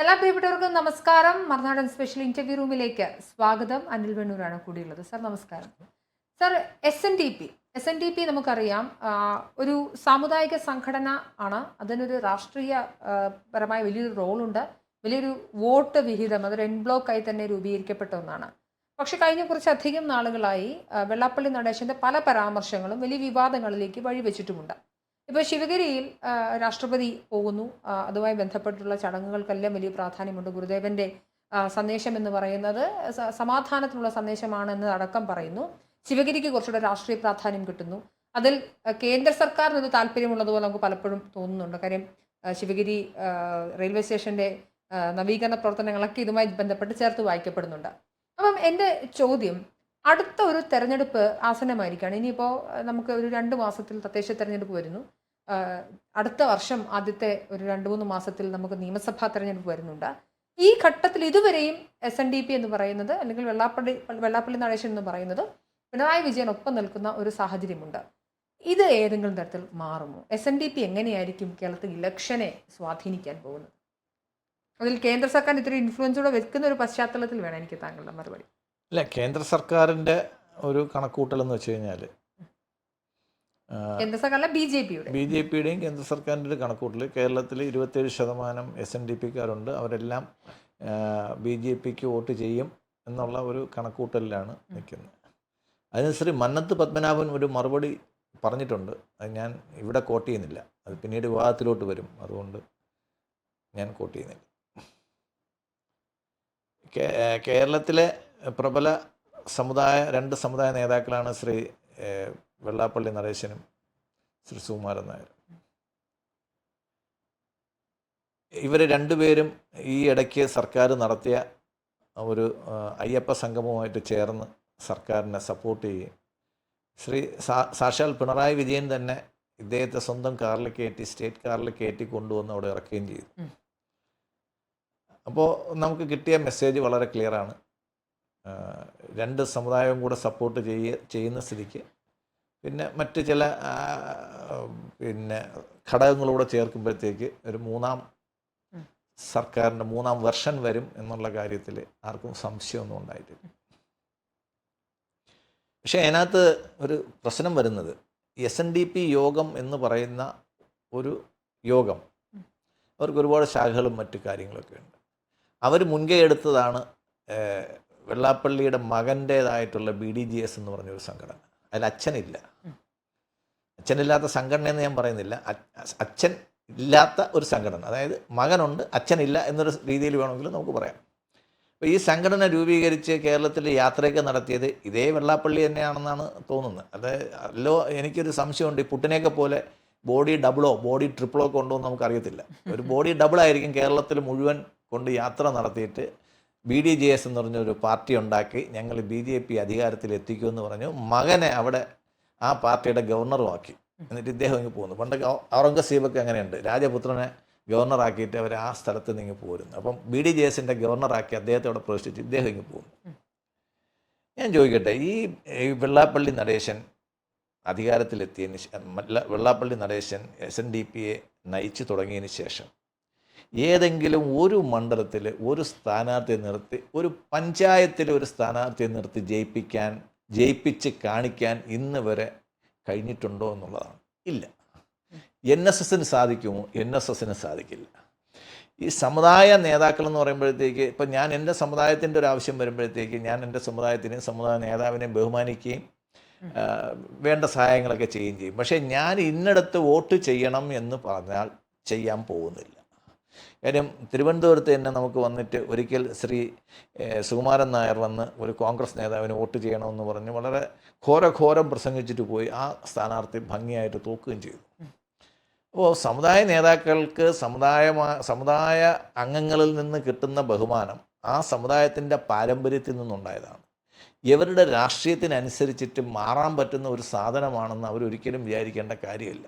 എല്ലാ പ്രിയപ്പെട്ടവർക്കും നമസ്കാരം. മറുനാടൻ സ്പെഷ്യൽ ഇന്റർവ്യൂ റൂമിലേക്ക് സ്വാഗതം. അനിൽ വെണ്ണൂരാണ് കൂടിയുള്ളത്. സർ നമസ്കാരം. Sir S N D P S N D P നമുക്കറിയാം ഒരു സാമുദായിക സംഘടന ആണ്. അതിനൊരു രാഷ്ട്രീയ പരമായ വലിയൊരു റോളുണ്ട്. വലിയൊരു വോട്ട് വിഹിതം അതൊരു എൻ ബ്ലോക്കായി തന്നെ രൂപീകരിക്കപ്പെട്ട ഒന്നാണ്. പക്ഷെ കഴിഞ്ഞ കുറച്ചധികം നാളുകളായി വെള്ളാപ്പള്ളി നടേശന്റെ പല പരാമർശങ്ങളും വലിയ വിവാദങ്ങളിലേക്ക് വഴിവെച്ചിട്ടുമുണ്ട്. ഇപ്പോൾ ശിവഗിരിയിൽ രാഷ്ട്രപതി പോകുന്നു. അതുമായി ബന്ധപ്പെട്ടുള്ള ചടങ്ങുകൾക്കെല്ലാം വലിയ പ്രാധാന്യമുണ്ട്. ഗുരുദേവന്റെ സന്ദേശം എന്ന് പറയുന്നത് സമാധാനത്തിനുള്ള സന്ദേശമാണെന്ന് അടക്കം പറയുന്നു. ശിവഗിരിക്ക് കുറച്ചുകൂടെ രാഷ്ട്രീയ പ്രാധാന്യം കിട്ടുന്നു. അതിൽ കേന്ദ്ര സർക്കാരിന് ഒരു താല്പര്യമുള്ളതുപോലെ നമുക്ക് പലപ്പോഴും തോന്നുന്നുണ്ട്. കാര്യം ശിവഗിരി റെയിൽവേ സ്റ്റേഷന്റെ നവീകരണ പ്രവർത്തനങ്ങളൊക്കെ ഇതുമായി ബന്ധപ്പെട്ട് ചേർത്ത് വായിക്കപ്പെടുന്നുണ്ട്. അപ്പം എന്റെ ചോദ്യം അടുത്ത ഒരു തെരഞ്ഞെടുപ്പ് ആസന്നമായിരിക്കുകയാണ്. ഇനിയിപ്പോൾ നമുക്ക് ഒരു രണ്ട് മാസത്തിൽ തദ്ദേശ തെരഞ്ഞെടുപ്പ് വരുന്നു. അടുത്ത വർഷം ആദ്യത്തെ ഒരു രണ്ട് മൂന്ന് മാസത്തിൽ നമുക്ക് നിയമസഭാ തെരഞ്ഞെടുപ്പ് വരുന്നുണ്ട്. ഈ ഘട്ടത്തിൽ ഇതുവരെയും എസ് എൻ ഡി പി എന്ന് പറയുന്നത് അല്ലെങ്കിൽ വെള്ളാപ്പള്ളി വെള്ളാപ്പള്ളി നടേശൻ എന്ന് പറയുന്നത് പിണറായി വിജയൻ ഒപ്പം നിൽക്കുന്ന ഒരു സാഹചര്യമുണ്ട്. ഇത് ഏതെങ്കിലും തരത്തിൽ മാറുമോ? എസ് എൻ ഡി പി എങ്ങനെയായിരിക്കും കേരളത്തിൽ ഇലക്ഷനെ സ്വാധീനിക്കാൻ പോകുന്നത്? അതിൽ കേന്ദ്ര സർക്കാർ ഇത്തിരി ഇൻഫ്ലുവൻസോടെ വെക്കുന്ന ഒരു പശ്ചാത്തലത്തിൽ വേണം എനിക്ക് താങ്കളുടെ മറുപടി. അല്ല കേന്ദ്ര സർക്കാരിന്റെ ഒരു കണക്കൂട്ടൽ എന്ന് വെച്ച് കഴിഞ്ഞാൽ കേന്ദ്ര സർക്കാരിലെ ബി ജെ പിയുടെ. ബി ജെ പിയുടെയും കേന്ദ്ര സർക്കാരിന്റെ ഒരു കണക്കൂട്ടൽ. കേരളത്തിൽ ഇരുപത്തേഴ് ശതമാനം എസ് എൻ ഡി പിക്കാരുണ്ട്. അവരെല്ലാം ബി ജെ പിക്ക് വോട്ട് ചെയ്യും എന്നുള്ള ഒരു കണക്കൂട്ടലിലാണ് നിൽക്കുന്നത്. അതിനനുസരിച്ച് മന്നത്ത് പത്മനാഭൻ ഒരു മറുപടി പറഞ്ഞിട്ടുണ്ട്. അത് ഞാൻ ഇവിടെ കോട്ട് ചെയ്യുന്നില്ല. അത് പിന്നീട് വിവാദത്തിലോട്ട് വരും. അതുകൊണ്ട് ഞാൻ കോട്ട് ചെയ്യുന്നില്ല. കേരളത്തിലെ പ്രബല സമുദായ രണ്ട് സമുദായ നേതാക്കളാണ് ശ്രീ വെള്ളാപ്പള്ളി നരേശനും ശ്രീ സുകുമാരൻ നായർ ഇവർ രണ്ടുപേരും ഈ ഇടയ്ക്ക് സർക്കാർ നടത്തിയ ഒരു അയ്യപ്പ സംഗമവുമായിട്ട് ചേർന്ന് സർക്കാരിനെ സപ്പോർട്ട് ചെയ്യുകയും ശ്രീ സാക്ഷാൽ പിണറായി വിജയൻ തന്നെ ഇദ്ദേഹത്തെ സ്വന്തം കാറിൽ കയറ്റി സ്റ്റേറ്റ് കാറിൽ കയറ്റി കൊണ്ടുവന്ന് അവിടെ ഇറക്കുകയും ചെയ്തു. അപ്പോൾ നമുക്ക് കിട്ടിയ മെസ്സേജ് വളരെ ക്ലിയറാണ്. രണ്ട് സമുദായവും കൂടെ സപ്പോർട്ട് ചെയ്യ ചെയ്യുന്ന സ്ഥിതിക്ക്. പിന്നെ മറ്റ് ചില പിന്നെ ഘടകങ്ങളൂടെ ചേർക്കുമ്പോഴത്തേക്ക് ഒരു മൂന്നാം. സർക്കാരിന്റെ മൂന്നാം വെർഷൻ വരും എന്നുള്ള കാര്യത്തിൽ ആർക്കും സംശയമൊന്നും ഉണ്ടായിട്ടില്ല. പക്ഷേ അതിനകത്ത് ഒരു പ്രശ്നം വരുന്നത്. എസ് എൻ ഡി പി യോഗം എന്ന് പറയുന്ന ഒരു യോഗം. അവർക്ക് ഒരുപാട് ശാഖകളും മറ്റു കാര്യങ്ങളൊക്കെ ഉണ്ട്. അവർ മുൻകൈ എടുത്തതാണ് വെള്ളാപ്പള്ളിയുടെ മകന്റേതായിട്ടുള്ള ബി ഡി ജി എസ് എന്ന് പറഞ്ഞൊരു സംഘടന. അതിൽ അച്ഛനില്ല. അച്ഛനില്ലാത്ത സംഘടന എന്ന് ഞാൻ പറയുന്നില്ല. അച്ഛൻ ഇല്ലാത്ത ഒരു സംഘടന. അതായത് മകനുണ്ട് അച്ഛനില്ല എന്നൊരു രീതിയിൽ വേണമെങ്കിൽ നമുക്ക് പറയാം. അപ്പോൾ ഈ സംഘടന രൂപീകരിച്ച് കേരളത്തിൽ യാത്രയൊക്കെ നടത്തിയത് ഇതേ വെള്ളാപ്പള്ളി തന്നെയാണെന്നാണ് തോന്നുന്നത്. അത് അല്ലോ എനിക്കൊരു സംശയമുണ്ട്. ഈ പുട്ടിനെയൊക്കെ പോലെ ബോഡി ഡബിളോ ബോഡി ട്രിപ്പിളോ കൊണ്ടോ എന്ന് നമുക്കറിയത്തില്ല. ഒരു ബോഡി ഡബിളായിരിക്കും കേരളത്തിൽ മുഴുവൻ കൊണ്ട് യാത്ര നടത്തിയിട്ട് ബി ഡി ജെ എസ് എന്ന് പറഞ്ഞൊരു പാർട്ടി ഉണ്ടാക്കി ഞങ്ങൾ ബി ജെ പി അധികാരത്തിൽ എത്തിക്കുമെന്ന് പറഞ്ഞു. മകനെ അവിടെ ആ പാർട്ടിയുടെ ഗവർണറുമാക്കി. എന്നിട്ട് ഇദ്ദേഹം ഇങ്ങ് പോകുന്നു പണ്ട് ഔറംഗസീബൊക്കെ അങ്ങനെയുണ്ട്. രാജപുത്രനെ ഗവർണറാക്കിയിട്ട് അവർ ആ സ്ഥലത്ത് നിന്ന് ഇങ്ങ് പോരുന്നു. അപ്പം ബി ഡി ജെ എസിന്റെ ഗവർണറാക്കി അദ്ദേഹത്തെ അവിടെ പ്രതിഷ്ഠിച്ച് ഇദ്ദേഹം ഇങ്ങ് പോകുന്നു ഞാൻ ചോദിക്കട്ടെ ഈ Vellappally Natesan അധികാരത്തിലെത്തിയതിന് Vellappally Natesan S N D പിയെ നയിച്ചു തുടങ്ങിയതിന് ശേഷം ഏതെങ്കിലും ഒരു മണ്ഡലത്തിൽ ഒരു സ്ഥാനാർത്ഥിയെ നിർത്തി ഒരു പഞ്ചായത്തിൽ ഒരു സ്ഥാനാർത്ഥിയെ നിർത്തി ജയിപ്പിക്കാൻ ജയിപ്പിച്ച് കാണിക്കാൻ ഇന്ന് വരെ കഴിഞ്ഞിട്ടുണ്ടോ എന്നുള്ളതാണ്. ഇല്ല. എൻ എസ് എസിന് സാധിക്കുമോ? എൻ എസ് എസിന് സാധിക്കില്ല. ഈ സമുദായ നേതാക്കൾ എന്ന് പറയുമ്പോഴത്തേക്ക് ഇപ്പം ഞാൻ എന്റെ സമുദായത്തിന്റെ ഒരു ആവശ്യം വരുമ്പോഴത്തേക്ക് ഞാൻ എന്റെ സമുദായത്തിനെയും സമുദായ നേതാവിനെയും ബഹുമാനിക്കുകയും വേണ്ട സഹായങ്ങളൊക്കെ ചെയ്യുകയും ചെയ്യും. പക്ഷേ ഞാൻ ഇന്നിടത്ത് വോട്ട് ചെയ്യണം എന്ന് പറഞ്ഞാൽ ചെയ്യാൻ പോകുന്നില്ല. കാര്യം തിരുവനന്തപുരത്ത് തന്നെ നമുക്ക് വന്നിട്ട് ഒരിക്കൽ ശ്രീ സുകുമാരൻ നായർ വന്ന് ഒരു കോൺഗ്രസ് നേതാവിന് വോട്ട് ചെയ്യണമെന്ന് പറഞ്ഞ് വളരെ ഘോരഘോരം പ്രസംഗിച്ചിട്ട് പോയി. ആ സ്ഥാനാർത്ഥി ഭംഗിയായിട്ട് തോക്കുകയും ചെയ്തു. അപ്പോൾ സമുദായ നേതാക്കൾക്ക് സമുദായമാ സമുദായ അംഗങ്ങളിൽ നിന്ന് കിട്ടുന്ന ബഹുമാനം ആ സമുദായത്തിന്റെ പാരമ്പര്യത്തിൽ നിന്നുണ്ടായതാണ്. ഇവരുടെ രാഷ്ട്രീയത്തിനനുസരിച്ചിട്ട് മാറാൻ പറ്റുന്ന ഒരു സാധനമാണെന്ന് അവരൊരിക്കലും വിചാരിക്കേണ്ട കാര്യമില്ല.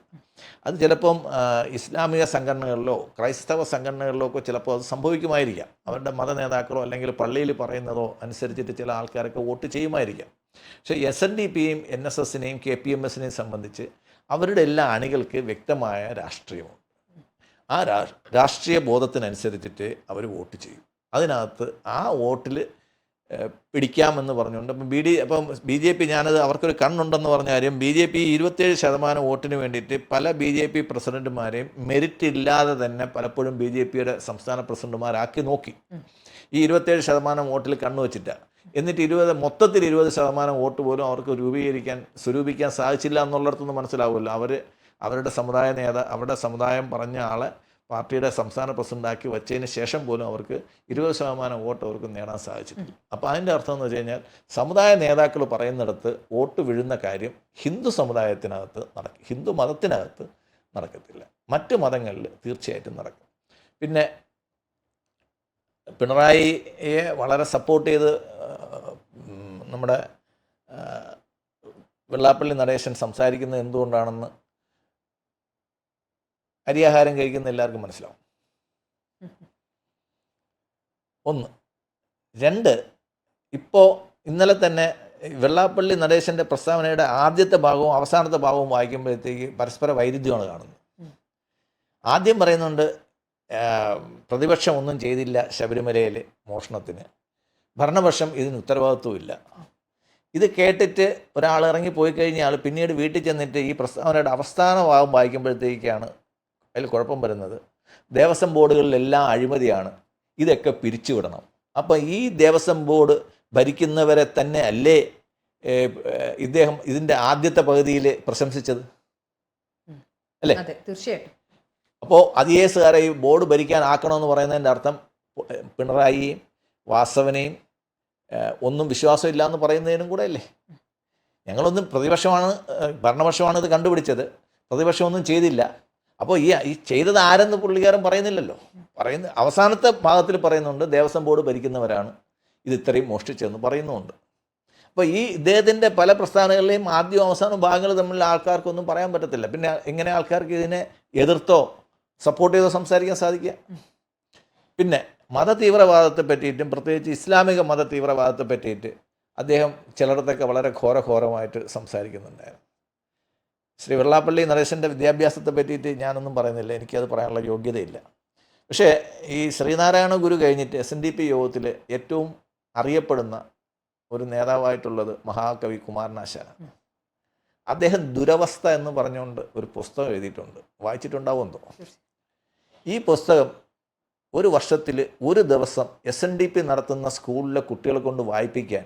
അത് ചിലപ്പം ഇസ്ലാമിക സംഘടനകളിലോ ക്രൈസ്തവ സംഘടനകളിലോ ഒക്കെ ചിലപ്പോൾ അത് സംഭവിക്കുമായിരിക്കാം. അവരുടെ മത നേതാക്കളോ അല്ലെങ്കിൽ പള്ളിയിൽ പറയുന്നതോ അനുസരിച്ചിട്ട് ചില ആൾക്കാരൊക്കെ വോട്ട് ചെയ്യുമായിരിക്കാം. പക്ഷേ എസ് എൻ ഡി പിയും എൻ എസ് എസിനെയും കെ പി എം എസിനെയും സംബന്ധിച്ച് അവരുടെ എല്ലാ അണികൾക്ക് വ്യക്തമായ രാഷ്ട്രീയമുണ്ട്. ആ രാഷ്ട്രീയ ബോധത്തിനനുസരിച്ചിട്ട് അവർ വോട്ട് ചെയ്യും. അതിനകത്ത് ആ വോട്ടിൽ പിടിക്കാമെന്ന് പറഞ്ഞുകൊണ്ട് അപ്പം ബി ഡി അപ്പം ബി ജെ പി ഞാനത് അവർക്കൊരു കണ്ണുണ്ടെന്ന് പറഞ്ഞ കാര്യം ബി ജെ പി ഇരുപത്തേഴ് ശതമാനം വോട്ടിന് വേണ്ടിയിട്ട് പല ബി ജെ പി പ്രസിഡന്റുമാരെയും മെറിറ്റ് ഇല്ലാതെ തന്നെ പലപ്പോഴും ബി ജെ പിയുടെ സംസ്ഥാന പ്രസിഡന്റുമാരാക്കി നോക്കി. ഈ ഇരുപത്തേഴ് ശതമാനം വോട്ടിൽ കണ്ണു വെച്ചിട്ടാണ് എന്നിട്ട് ഇരുപത് മൊത്തത്തിൽ ഇരുപത് ശതമാനം വോട്ട് പോലും അവർക്ക് രൂപീകരിക്കാൻ സ്വരൂപിക്കാൻ സാധിച്ചില്ല എന്നുള്ളിടത്തുനിന്ന് മനസ്സിലാവുമല്ലോ. അവർ അവരുടെ സമുദായ നേതാ അവരുടെ സമുദായം പറഞ്ഞ ആളെ പാർട്ടിയുടെ സംസ്ഥാന പ്രസിഡന്റാക്കി വച്ചതിന് ശേഷം പോലും അവർക്ക് ഇരുപത് ശതമാനം വോട്ട് അവർക്ക് നേടാൻ സാധിച്ചിട്ടില്ല അപ്പോൾ അതിന്റെ അർത്ഥം എന്ന് വെച്ച് കഴിഞ്ഞാൽ സമുദായ നേതാക്കൾ പറയുന്നിടത്ത് വോട്ട് വീഴുന്ന കാര്യം ഹിന്ദു സമുദായത്തിനകത്ത് നടക്കും. ഹിന്ദു മതത്തിനകത്ത് നടക്കത്തില്ല. മറ്റ് മതങ്ങളിൽ തീർച്ചയായിട്ടും നടക്കും. പിന്നെ പിണറായിയെ വളരെ സപ്പോർട്ട് ചെയ്ത് നമ്മുടെ വെള്ളാപ്പള്ളി നടേശൻ സംസാരിക്കുന്നത് എന്തുകൊണ്ടാണെന്ന് അരിയാഹാരം കഴിക്കുന്ന എല്ലാവർക്കും മനസ്സിലാവും. ഒന്ന്. രണ്ട് ഇപ്പോൾ ഇന്നലെ തന്നെ വെള്ളാപ്പള്ളി നടേശന്റെ പ്രസ്താവനയുടെ ആദ്യത്തെ ഭാഗവും അവസാനത്തെ ഭാഗവും വായിക്കുമ്പോഴത്തേക്ക് പരസ്പര വൈരുദ്ധ്യമാണ് കാണുന്നത്. ആദ്യം പറയുന്നുണ്ട് പ്രതിപക്ഷം ഒന്നും ചെയ്തില്ല ശബരിമലയിൽ മോഷണത്തിന്. ഭരണപക്ഷം ഇതിന് ഉത്തരവാദിത്വമില്ല ഇത് കേട്ടിട്ട് ഒരാൾ ഇറങ്ങി പോയി കഴിഞ്ഞാൽ പിന്നീട് വീട്ടിൽ ചെന്നിട്ട് ഈ പ്രസ്താവനയുടെ അവസാന ഭാഗം വായിക്കുമ്പോഴത്തേക്കാണ് അതിൽ കുഴപ്പം വരുന്നത്. ദേവസ്വം ബോർഡുകളിലെല്ലാം അഴിമതിയാണ്. ഇതൊക്കെ പിരിച്ചുവിടണം അപ്പം ഈ ദേവസ്വം ബോർഡ് ഭരിക്കുന്നവരെ തന്നെ അല്ലേ ഇദ്ദേഹം ഇതിന്റെ ആദ്യത്തെ പകുതിയിൽ പ്രശംസിച്ചത്? അല്ലേ? തീർച്ചയായിട്ടും. അപ്പോൾ ഐ എ എസുകാരെ ഈ ബോർഡ് ഭരിക്കാൻ ആക്കണമെന്ന് പറയുന്നതിന്റെ അർത്ഥം പിണറായിയും വാസവനെയും ഒന്നും വിശ്വാസമില്ല എന്ന് പറയുന്നതിനും കൂടെ അല്ലേ? ഞങ്ങളൊന്നും പ്രതിപക്ഷമാണ് ഭരണപക്ഷമാണ് ഇത് കണ്ടുപിടിച്ചത്. പ്രതിപക്ഷമൊന്നും ചെയ്തില്ല. അപ്പോൾ ഈ ഈ ചെയ്തത് ആരെന്ന് പുള്ളിക്കാരൻ പറയുന്നില്ലല്ലോ. പറയുന്ന അവസാനത്തെ ഭാഗത്തിൽ പറയുന്നുണ്ട് ദേവസ്വം ബോർഡ് ഭരിക്കുന്നവരാണ്. ഇത് ഇത്രയും മോഷ്ടിച്ചതെന്ന് പറയുന്നുമുണ്ട്. അപ്പോൾ ഈ ഇദ്ദേഹത്തിന്റെ പല പ്രസ്ഥാനങ്ങളിലെയും ആദ്യവും അവസാനവും ഭാഗങ്ങൾ തമ്മിൽ ആൾക്കാർക്കൊന്നും പറയാൻ പറ്റത്തില്ല. പിന്നെ എങ്ങനെ ആൾക്കാർക്ക് ഇതിനെ എതിർത്തോ സപ്പോർട്ട് ചെയ്തോ സംസാരിക്കാൻ സാധിക്കുക? പിന്നെ മത തീവ്രവാദത്തെ പറ്റിയിട്ടും പ്രത്യേകിച്ച് ഇസ്ലാമിക മത തീവ്രവാദത്തെ പറ്റിയിട്ട് അദ്ദേഹം ചിലയിടത്തൊക്കെ വളരെ ഘോരഘോരമായിട്ട് സംസാരിക്കുന്നുണ്ടായിരുന്നു. ശ്രീ വെള്ളാപ്പള്ളി നരേശന്റെ വിദ്യാഭ്യാസത്തെ പറ്റിയിട്ട് ഞാനൊന്നും പറയുന്നില്ല. എനിക്കത് പറയാനുള്ള യോഗ്യതയില്ല. പക്ഷേ ഈ ശ്രീനാരായണ ഗുരു കഴിഞ്ഞിട്ട് എസ് എൻ ഡി പി യോഗത്തിൽ ഏറ്റവും അറിയപ്പെടുന്ന ഒരു നേതാവായിട്ടുള്ളത് മഹാകവി കുമാരനാശാനാണ്. അദ്ദേഹം ദുരവസ്ഥ എന്ന് പറഞ്ഞുകൊണ്ട് ഒരു പുസ്തകം എഴുതിയിട്ടുണ്ട്. വായിച്ചിട്ടുണ്ടാവുമെന്നോ ഈ പുസ്തകം ഒരു വർഷത്തിൽ ഒരു ദിവസം എസ് എൻ ഡി പി നടത്തുന്ന സ്കൂളിലെ കുട്ടികളെ കൊണ്ട് വായിപ്പിക്കാൻ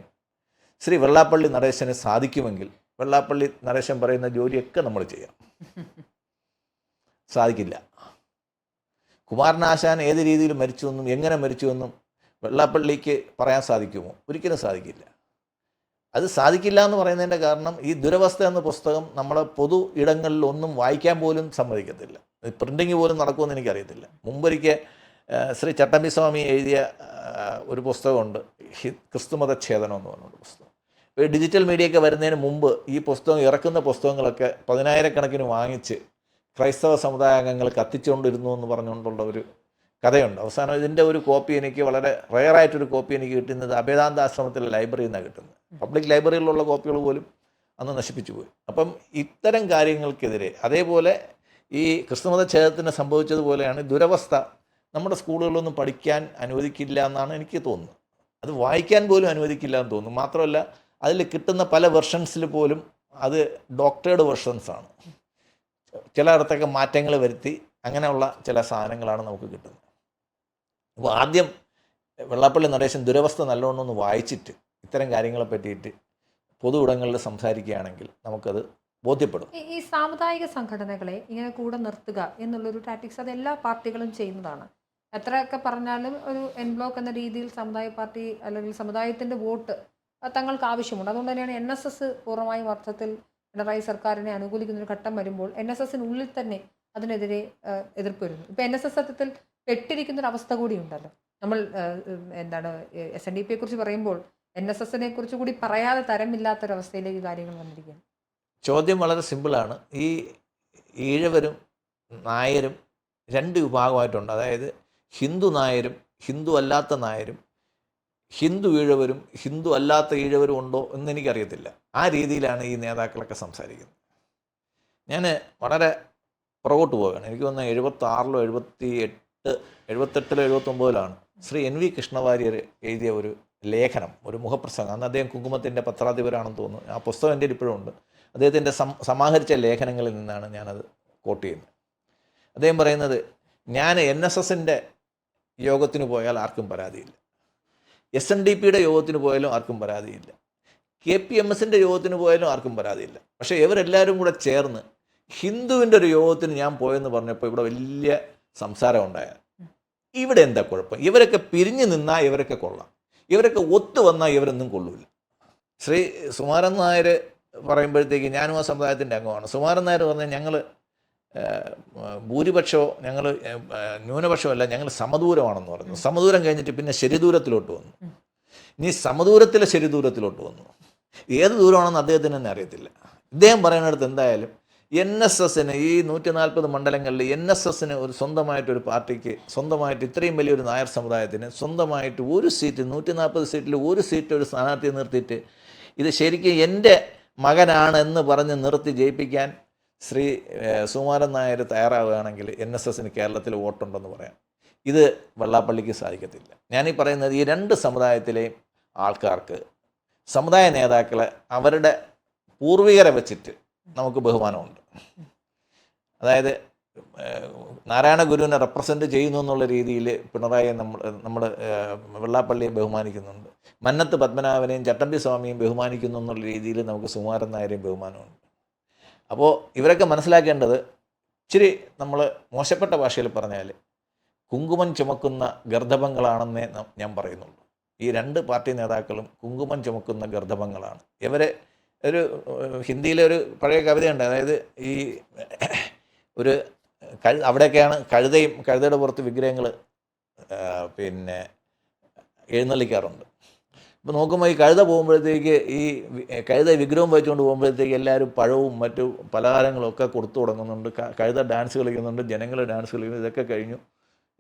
ശ്രീ വെള്ളാപ്പള്ളി നടേശന് സാധിക്കുമെങ്കിൽ വെള്ളാപ്പള്ളി നരേശൻ പറയുന്ന ജോലിയൊക്കെ നമ്മൾ ചെയ്യാം. സാധിക്കില്ല. കുമാരനാശാൻ ഏത് രീതിയിൽ മരിച്ചുവെന്നും എങ്ങനെ മരിച്ചുവെന്നും വെള്ളാപ്പള്ളിക്ക് പറയാൻ സാധിക്കുമോ? ഒരിക്കലും സാധിക്കില്ല. അത് സാധിക്കില്ല എന്ന് പറയുന്നതിന്റെ കാരണം ഈ ദുരവസ്ഥ എന്ന പുസ്തകം നമ്മളെ പൊതു ഇടങ്ങളിൽ ഒന്നും വായിക്കാൻ പോലും സമ്മതിക്കത്തില്ല. പ്രിന്റിങ് പോലും നടക്കുമെന്ന് എനിക്കറിയത്തില്ല. മുമ്പൊരിക്കൽ ശ്രീ ചട്ടമ്പി സ്വാമി എഴുതിയ ഒരു പുസ്തകമുണ്ട് ക്രിസ്തുമതച്ഛേദനം എന്ന് പറഞ്ഞൊരു പുസ്തകം. ഡിജിറ്റൽ മീഡിയയൊക്കെ വരുന്നതിന് മുമ്പ് ഈ പുസ്തകം ഇറക്കുന്ന പുസ്തകങ്ങളൊക്കെ പതിനായിരക്കണക്കിന് വാങ്ങിച്ച് ക്രൈസ്തവ സമുദായ അംഗങ്ങൾ കത്തിച്ചുകൊണ്ടിരുന്നു എന്ന് പറഞ്ഞുകൊണ്ടുള്ള ഒരു കഥയുണ്ട്. അവസാനം ഇതിന്റെ ഒരു കോപ്പി എനിക്ക് വളരെ റയറായിട്ടൊരു കോപ്പി എനിക്ക് കിട്ടുന്നത് അഭേദാന്ത ആശ്രമത്തിലെ ലൈബ്രറിയിൽ നിന്നാണ് കിട്ടുന്നത്. പബ്ലിക് ലൈബ്രറിയിലുള്ള കോപ്പികൾ പോലും അന്ന് നശിപ്പിച്ചു പോയി. അപ്പം ഇത്തരം കാര്യങ്ങൾക്കെതിരെ അതേപോലെ ഈ ക്രിസ്തുമത ഛേദത്തിന് സംഭവിച്ചതുപോലെയാണ് ദുരവസ്ഥ നമ്മുടെ സ്കൂളുകളിലൊന്നും പഠിക്കാൻ അനുവദിക്കില്ല എന്നാണ് എനിക്ക് തോന്നുന്നത്. അത് വായിക്കാൻ പോലും അനുവദിക്കില്ല എന്ന് തോന്നുന്നു. മാത്രമല്ല അതിൽ കിട്ടുന്ന പല വെർഷൻസിൽ പോലും അത് ഡോക്ടേഡ് വെർഷൻസാണ് ചിലയിടത്തൊക്കെ മാറ്റങ്ങൾ വരുത്തി അങ്ങനെയുള്ള ചില സാധനങ്ങളാണ് നമുക്ക് കിട്ടുന്നത്. അപ്പോൾ ആദ്യം വെള്ളാപ്പള്ളി നടേശൻ ദുരവസ്ഥ നല്ലോണം ഒന്ന് വായിച്ചിട്ട് ഇത്തരം കാര്യങ്ങളെ പറ്റിയിട്ട് പൊതു ഇടങ്ങളിൽ സംസാരിക്കുകയാണെങ്കിൽ നമുക്കത് ബോധ്യപ്പെടും. ഈ- സാമുദായിക സംഘടനകളെ ഇങ്ങനെ കൂടെ നിർത്തുക എന്നുള്ളൊരു ടാറ്റിക്സ് അത് എല്ലാ പാർട്ടികളും ചെയ്യുന്നതാണ്. എത്രയൊക്കെ പറഞ്ഞാലും ഒരു എൻ ബ്ലോക്ക് എന്ന രീതിയിൽ സമുദായ പാർട്ടി അല്ലെങ്കിൽ സമുദായത്തിന്റെ വോട്ട് തങ്ങൾക്ക് ആവശ്യമുണ്ട്. അതുകൊണ്ട് തന്നെയാണ് എൻ എസ് എസ് പൂർണമായും അർത്ഥത്തിൽ പിണറായി സർക്കാരിനെ അനുകൂലിക്കുന്ന ഒരു ഘട്ടം വരുമ്പോൾ എൻ എസ് എസിനുള്ളിൽ തന്നെ അതിനെതിരെ എതിർപ്പ് വരുന്നു. ഇപ്പം എൻ എസ് എസ് സത്യത്തിൽ പെട്ടിരിക്കുന്ന ഒരു അവസ്ഥ കൂടി ഉണ്ടല്ലോ. നമ്മൾ എന്താണ് എസ് എൻ ഡി പിയെ കുറിച്ച് പറയുമ്പോൾ എൻ എസ് എസിനെ കുറിച്ച് കൂടി പറയാതെ തരമില്ലാത്തൊരവസ്ഥയിലേക്ക് കാര്യങ്ങൾ വന്നിരിക്കുകയാണ്. ചോദ്യം വളരെ സിമ്പിളാണ് ഈ ഈഴവരും നായരും രണ്ട് വിഭാഗമായിട്ടുണ്ട്. അതായത് ഹിന്ദു നായരും ഹിന്ദു അല്ലാത്ത നായരും ഹിന്ദു ഈഴവരും ഹിന്ദു അല്ലാത്ത ഈഴവരും ഉണ്ടോ എന്ന് എനിക്കറിയത്തില്ല ആ രീതിയിലാണ് ഈ നേതാക്കളൊക്കെ സംസാരിക്കുന്നത്. ഞാൻ വളരെ പുറകോട്ട് പോവുകയാണ്. എനിക്ക് തോന്നുന്ന എഴുപത്തി ആറിലോ എഴുപത്തി എട്ട് എഴുപത്തെട്ടിലോ എഴുപത്തൊമ്പതിലാണ് ശ്രീ എൻ വി കൃഷ്ണവാര്യർ എഴുതിയ ഒരു ലേഖനം ഒരു മുഖപ്രസംഗം. അന്ന് അദ്ദേഹം കുങ്കുമത്തിന്റെ പത്രാധിപരാണെന്ന് തോന്നുന്നു. ആ പുസ്തകം എന്റെ ഇപ്പോഴും ഉണ്ട്. അദ്ദേഹത്തിന്റെ സമാഹരിച്ച ലേഖനങ്ങളിൽ നിന്നാണ് ഞാനത് കോട്ട് ചെയ്യുന്നത്. അദ്ദേഹം പറയുന്നത് ഞാൻ എൻ എസ് എസിന്റെ യോഗത്തിന് പോയാൽ ആർക്കും പരാതിയില്ല. എസ് എൻ ഡി പിയുടെ യോഗത്തിന് പോയാലും ആർക്കും പരാതിയില്ല. കെ പി എം എസിന്റെ യോഗത്തിന് പോയാലും ആർക്കും പരാതിയില്ല. പക്ഷേ ഇവരെല്ലാവരും കൂടെ ചേർന്ന് ഹിന്ദുവിന്റെ ഒരു യോഗത്തിന് ഞാൻ പോയെന്ന് പറഞ്ഞപ്പോൾ ഇവിടെ വലിയ സംസാരം ഉണ്ടായത്. ഇവിടെ എന്താ കുഴപ്പം? ഇവരൊക്കെ പിരിഞ്ഞു നിന്നാൽ ഇവരൊക്കെ കൊള്ളാം. ഇവരൊക്കെ ഒത്തു വന്നാൽ ഇവരൊന്നും കൊള്ളൂല. ശ്രീ സുമാരൻ നായർ പറയുമ്പോഴത്തേക്ക് ഞാനും ആ സമുദായത്തിന്റെ അംഗമാണ്. സുമാരൻ നായർ പറഞ്ഞാൽ ഞങ്ങൾ ഭൂരിപക്ഷമോ ഞങ്ങൾ ന്യൂനപക്ഷമല്ല ഞങ്ങൾ സമദൂരമാണെന്ന് പറഞ്ഞു. സമദൂരം കഴിഞ്ഞിട്ട് പിന്നെ ശരിദൂരത്തിലോട്ട് വന്നു. ഇനി സമദൂരത്തിലെ ശരിദൂരത്തിലോട്ട് വന്നു. ഏത് ദൂരമാണെന്ന് അദ്ദേഹത്തിന് തന്നെ അറിയത്തില്ല. ഇദ്ദേഹം പറയുന്നിടത്ത് എന്തായാലും എൻ എസ് എസിന് ഈ നൂറ്റി നാൽപ്പത് മണ്ഡലങ്ങളിൽ എൻ എസ് എസിന് ഒരു സ്വന്തമായിട്ടൊരു പാർട്ടിക്ക് സ്വന്തമായിട്ട് ഇത്രയും വലിയൊരു നായർ സമുദായത്തിന് സ്വന്തമായിട്ട് ഒരു സീറ്റ് നൂറ്റി നാൽപ്പത് സീറ്റിൽ ഒരു സീറ്റ് ഒരു സ്ഥാനാർത്ഥിയെ നിർത്തിയിട്ട് ഇത് ശരിക്കും എന്റെ മകനാണ് എന്ന് പറഞ്ഞ് നിർത്തി ജയിപ്പിക്കാൻ ശ്രീ സുമാരൻ നായർ തയ്യാറാവുകയാണെങ്കിൽ എൻ എസ് എസിന് കേരളത്തിൽ വോട്ടുണ്ടെന്ന് പറയാം. ഇത് വെള്ളാപ്പള്ളിക്ക് സാധിക്കത്തില്ല. ഞാനീ പറയുന്നത് ഈ രണ്ട് സമുദായത്തിലെയും ആൾക്കാർക്ക് സമുദായ നേതാക്കളെ അവരുടെ പൂർവികരെ വെച്ചിട്ട് നമുക്ക് ബഹുമാനമുണ്ട്. അതായത് നാരായണ ഗുരുവിനെ റെപ്രസെന്റ് ചെയ്യുന്നു എന്നുള്ള രീതിയിൽ പിണറായിയെ നമ്മൾ നമ്മൾ വെള്ളാപ്പള്ളിയെ ബഹുമാനിക്കുന്നുണ്ട്. മന്നത്ത് പത്മനാഭനെയും ചട്ടമ്പി സ്വാമിയും ബഹുമാനിക്കുന്നു എന്നുള്ള രീതിയിൽ നമുക്ക് സുമാരൻ നായരെയും ബഹുമാനമുണ്ട്. അപ്പോൾ ഇവരൊക്കെ മനസ്സിലാക്കേണ്ടത് ഇച്ചിരി നമ്മൾ മോശപ്പെട്ട ഭാഷയിൽ പറഞ്ഞാൽ കുങ്കുമം ചുമക്കുന്ന ഗർദ്ധപങ്ങളാണെന്നേ ഞാൻ പറയുന്നുള്ളൂ. ഈ രണ്ട് പാർട്ടി നേതാക്കളും കുങ്കുമം ചുമക്കുന്ന ഗർദ്ധപങ്ങളാണ് ഇവരെ ഒരു ഹിന്ദിയിലെ ഒരു പഴയ കവിതയുണ്ട്. അതായത് ഈ ഒരു കഴു അവിടെയൊക്കെയാണ് കഴുതയും കഴുതയുടെ പുറത്ത് വിഗ്രഹങ്ങൾ പിന്നെ എഴുന്നള്ളിക്കാറുണ്ട്. അപ്പോൾ നോക്കുമ്പോൾ ഈ കഴുത പോകുമ്പോഴത്തേക്ക് ഈ കഴുത വിഗ്രഹം വെച്ചുകൊണ്ട് പോകുമ്പോഴത്തേക്ക് എല്ലാവരും പഴവും മറ്റു പലഹാരങ്ങളും ഒക്കെ കൊടുത്തു തുടങ്ങുന്നുണ്ട്. കഴുത ഡാൻസ് കളിക്കുന്നുണ്ട് ജനങ്ങൾ ഡാൻസ് കളിക്കുന്നു ഇതൊക്കെ കഴിഞ്ഞു.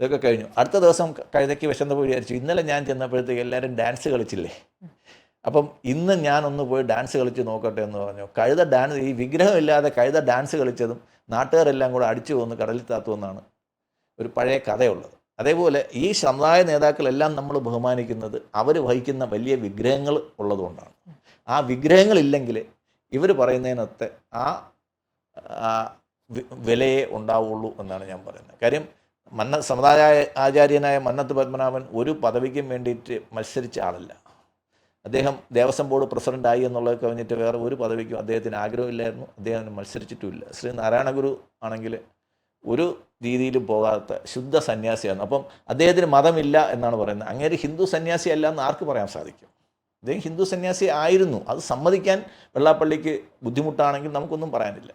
ഇതൊക്കെ കഴിഞ്ഞു. അടുത്ത ദിവസം കഴുതയ്ക്ക് വിശന്നപ്പോൾ വിചാരിച്ചു ഇന്നലെ ഞാൻ ചെന്നപ്പോഴത്തേക്ക് എല്ലാവരും ഡാൻസ് കളിച്ചില്ലേ? അപ്പം ഇന്ന് ഞാനൊന്ന് പോയി ഡാൻസ് കളിച്ച് നോക്കട്ടെ എന്ന് പറഞ്ഞു. കഴുത ഡാൻസ് ഈ വിഗ്രഹമില്ലാതെ കഴുത ഡാൻസ് കളിച്ചതും നാട്ടുകാരെല്ലാം കൂടെ അടിച്ചു പോകുന്നു കടലിൽ താത്തുമെന്നാണ് ഒരു പഴയ കഥയുള്ളത്. അതേപോലെ ഈ സമുദായ നേതാക്കളെല്ലാം നമ്മൾ ബഹുമാനിക്കുന്നത് അവർ വഹിക്കുന്ന വലിയ വിഗ്രഹങ്ങൾ ഉള്ളതുകൊണ്ടാണ്. ആ വിഗ്രഹങ്ങളില്ലെങ്കിൽ ഇവർ പറയുന്നതിനകത്ത് ആ വിലയെ ഉണ്ടാവുള്ളൂ എന്നാണ് ഞാൻ പറയുന്നത്. കാര്യം മന്ന സമുദായ ആചാര്യനായ മന്നത്ത് പത്മനാഭൻ ഒരു പദവിക്കും വേണ്ടിയിട്ട് മത്സരിച്ച ആളല്ല. അദ്ദേഹം ദേവസ്വം ബോർഡ് പ്രസിഡന്റായി എന്നുള്ളത് കഴിഞ്ഞിട്ട് വേറെ ഒരു പദവിക്കും അദ്ദേഹത്തിന് ആഗ്രഹമില്ലായിരുന്നു. അദ്ദേഹം മത്സരിച്ചിട്ടുമില്ല. ശ്രീ നാരായണഗുരു ആണെങ്കിൽ ഒരു രീതിയിലും പോകാത്ത ശുദ്ധ സന്യാസിയാണ്. അപ്പം അദ്ദേഹത്തിന് മതമില്ല എന്നാണ് പറയുന്നത്. അങ്ങേര് ഹിന്ദു സന്യാസി അല്ല എന്ന് ആർക്ക് പറയാൻ സാധിക്കും? അദ്ദേഹം ഹിന്ദു സന്യാസി ആയിരുന്നു. അത് സമ്മതിക്കാൻ വെള്ളാപ്പള്ളിക്ക് ബുദ്ധിമുട്ടാണെങ്കിൽ നമുക്കൊന്നും പറയാനില്ല.